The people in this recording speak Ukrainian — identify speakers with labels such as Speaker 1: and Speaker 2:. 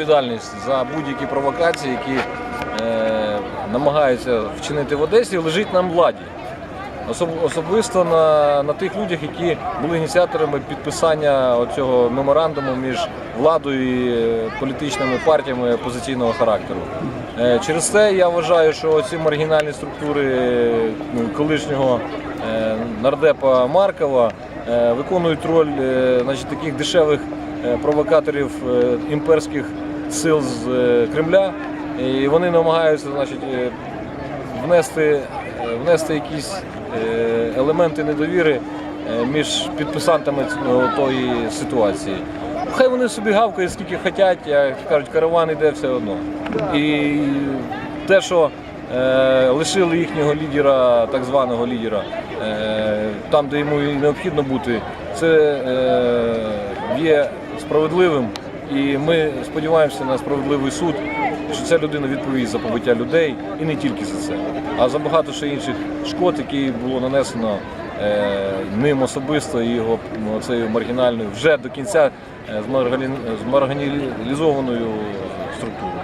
Speaker 1: Відповідальність за будь-які провокації, які е, намагаються вчинити в Одесі, лежить на владі. Особ- особисто на, на тих людях, які були ініціаторами підписання цього меморандуму між владою і е, політичними партіями опозиційного характеру. Е, через це я вважаю, що ці маргінальні структури е, ну, колишнього е, нардепа Маркова е, виконують роль е, значить, таких дешевих провокаторів е, імперських сил з е, Кремля. І вони намагаються значить, е, внести, е, внести якісь е, елементи недовіри е, між підписантами тої ситуації. Хай вони собі гавкають скільки хочуть, як кажуть, караван йде все одно. І те, що е, лишили їхнього лідера, так званого лідера, е, там, де йому необхідно бути, це е, є справедливим. І ми сподіваємося на справедливий суд, що ця людина відповість за побиття людей і не тільки за це, а за багато ще інших шкод, які було нанесено е, ним особисто і його цією маргінальною вже до кінця е, змаргалі- структурою.